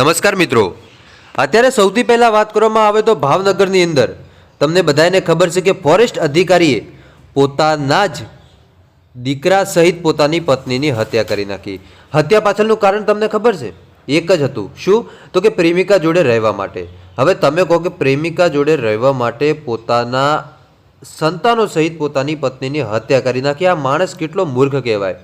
નમસ્કાર મિત્રો. અત્યારે સૌથી પહેલાં વાત કરવામાં આવે તો ભાવનગરની અંદર. તમને બધાને ખબર છે કે ફોરેસ્ટ અધિકારીએ પોતાના જ દીકરા સહિત પોતાની પત્નીની હત્યા કરી નાખી. હત્યા પાછળનું કારણ તમને ખબર છે? એક જ હતું. શું? તો કે પ્રેમિકા જોડે રહેવા માટે. હવે તમે કહો કે પ્રેમિકા જોડે રહેવા માટે પોતાના સંતાનો સહિત પોતાની પત્નીની હત્યા કરી નાખી. આ માણસ કેટલો મૂર્ખ કહેવાય.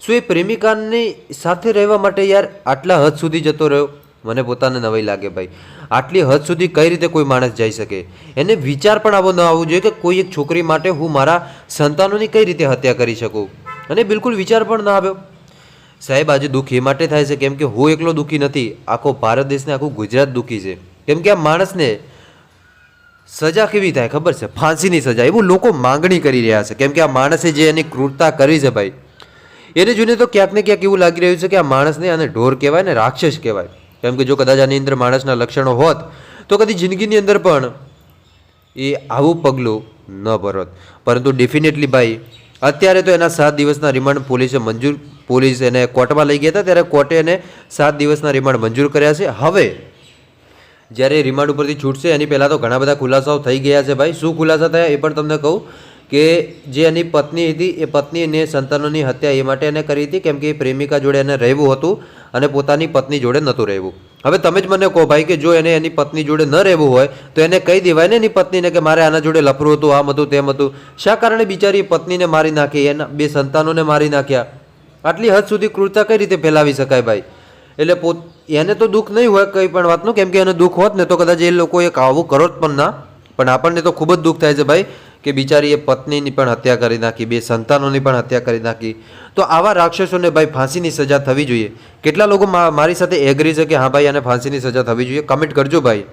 શું એ પ્રેમિકાની સાથે રહેવા માટે યાર આટલા હદ સુધી જતો રહ્યો? મને પોતાને નવાઈ લાગે ભાઈ. આટલી હદ સુધી કઈ રીતે કોઈ માણસ જઈ શકે? એને વિચાર પણ આવો ન આવવો જોઈએ કે કોઈ એક છોકરી માટે હું મારા સંતાનોની કઈ રીતે હત્યા કરી શકું? અને બિલકુલ વિચાર પણ ન આવ્યો. સાહેબ, આજે દુઃખ એ માટે થાય છે કેમ કે હું એકલો દુઃખી નથી. આખો ભારત દેશને આખું ગુજરાત દુઃખી છે. કેમ કે આ માણસને સજા કેવી થાય ખબર છે? ફાંસીની સજા. એવું લોકો માંગણી કરી રહ્યા છે. કેમ કે આ માણસે જે એની ક્રૂરતા કરી છે ભાઈ. એને જોઈને તો ક્યાંક ને ક્યાંક એવું લાગી રહ્યું છે કે આ માણસને આને ઢોર કહેવાય ને રાક્ષસ કહેવાય. કેમ કે જો કદાચ આની અંદર માણસના લક્ષણો હોત, તો કદી જિંદગીની અંદર પણ એ આવું પગલું ન ભરત. પરંતુ ડેફિનેટલી ભાઈ, અત્યારે તો એના સાત દિવસના રિમાન્ડ પોલીસે મંજૂર, પોલીસ એને કોર્ટમાં લઈ ગયા હતા, ત્યારે કોર્ટે એને સાત દિવસના રિમાન્ડ મંજૂર કર્યા છે. હવે, જ્યારે રિમાન્ડ ઉપરથી છૂટશે, એની પહેલાં તો ઘણા બધા ખુલાસાઓ થઈ ગયા છે ભાઈ. શું ખુલાસા થયા એ પણ તમને કહું કે જે એની પત્ની હતી, એ પત્ની અને સંતાનોની હત્યા એ માટે એને કરી હતી, કેમ કે પ્રેમિકા જોડે એને રહેવું હતું. અને પોતાની પત્ની જોડે નહોતું રહેવું. હવે તમે જ મને કહો ભાઈ કે જો એને એની પત્ની જોડે ન રહેવું હોય, તો એને કહી દેવાય ને એની પત્નીને કે મારે આના જોડે લફરું હતું, આમ હતું, તેમ હતું. શા કારણે બિચારી પત્નીને મારી નાખી, એના બે સંતાનોને મારી નાખ્યા? આટલી હદ સુધી ક્રૂરતા કઈ રીતે ફેલાવી શકાય ભાઈ? એટલે પોત, એને તો દુઃખ નહીં હોય કંઈ પણ વાતનું, કેમ કે એને દુઃખ હોત ને તો કદાચ એ લોકો એક આવું કરો જ પણ ના. પણ આપણને તો ખૂબ જ દુઃખ થાય છે ભાઈ. કે બિચારી એ પત્નીની પણ હત્યા કરી નાખી, બે સંતાનોની પણ હત્યા કરી નાખી. તો આવા રાક્ષસોને ભાઈ ફાંસીની સજા થવી જોઈએ. કેટલા લોકો મારી સાથે એગ્રી છે કે હા ભાઈ, આને ફાંસીની સજા થવી જોઈએ? કમેન્ટ કરજો ભાઈ.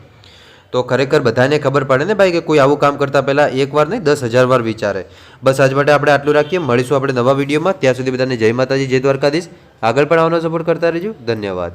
તો ખરેખર બધાને ખબર પડે ને ભાઈ કે કોઈ આવું કામ કરતા પહેલાં એક વાર નહીં, દસ હજાર વાર વિચારે. બસ આજ માટે આપણે આટલું રાખીએ. મળીશું આપણે નવા વિડીયોમાં. ત્યાં સુધી બધાને જય માતાજી, જય દ્વારકાધીશ. આગળ પણ આવવાનો સપોર્ટ કરતા રહેજો. ધન્યવાદ.